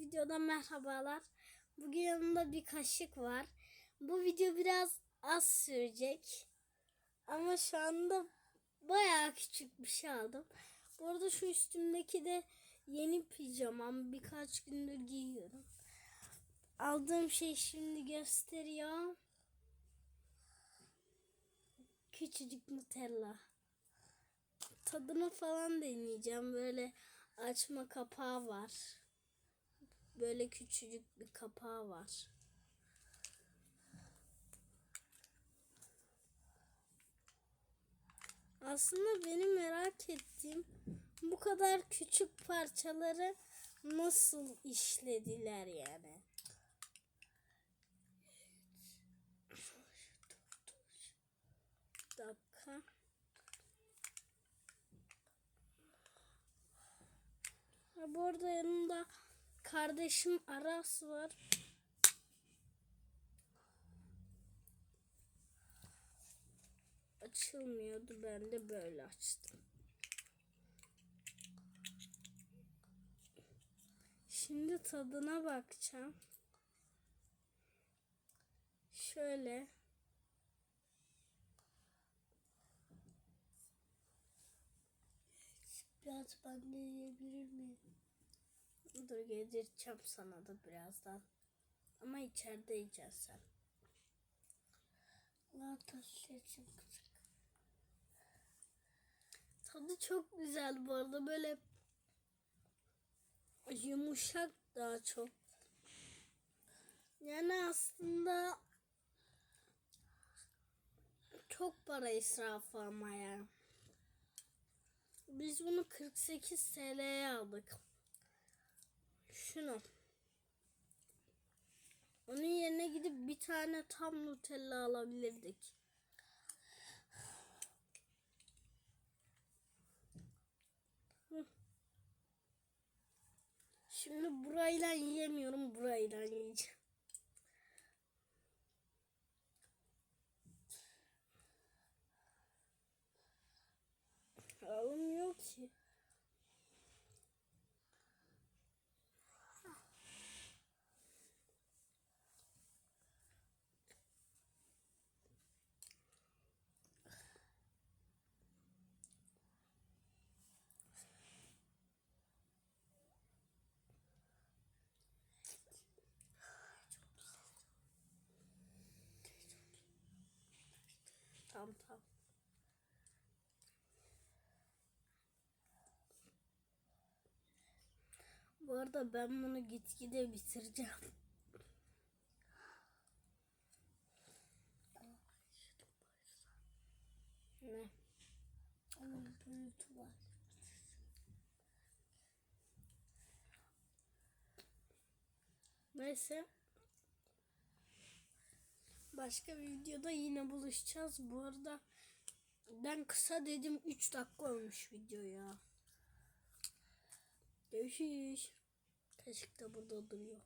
videodan merhabalar. Bugün yanımda bir kaşık var. Bu video biraz az sürecek. Ama şu anda bayağı küçük bir şey aldım. Bu arada şu üstümdeki de yeni pijamam. Birkaç gündür giyiyorum. Aldığım şey şimdi gösteriyor. Küçücük Nutella. Tadını falan deneyeceğim. Böyle açma kapağı var. Böyle küçücük bir kapağı var. Aslında benim merak ettiğim bu kadar küçük parçaları nasıl işlediler yani. Dakika. Bu arada yanımda kardeşim Aras var. Açılmıyordu. Ben de böyle açtım. Şimdi tadına bakacağım. Şöyle. Biraz ben de yiyebilir miyim? Dur yedireceğim sana da birazdan. Ama içeride yiyeceksin sen. Lan taşıyacağım kızım. Tadı çok güzel bu arada böyle yumuşak daha çok. Yani aslında çok para israfı ama ya. Biz bunu 48 TL'ye aldık. Şunu. Onun yerine gidip bir tane tam Nutella alabilirdik. Şimdi burayla yiyemiyorum, burayla yiyeceğim. Alınmıyor ki. Tamam. Bu arada ben bunu gitgide bitireceğim. Ne? Onun. Neyse. Başka bir videoda yine buluşacağız. Bu arada ben kısa dedim 3 dakika olmuş video ya. Görüşürüz. Kaşık da burada duruyor.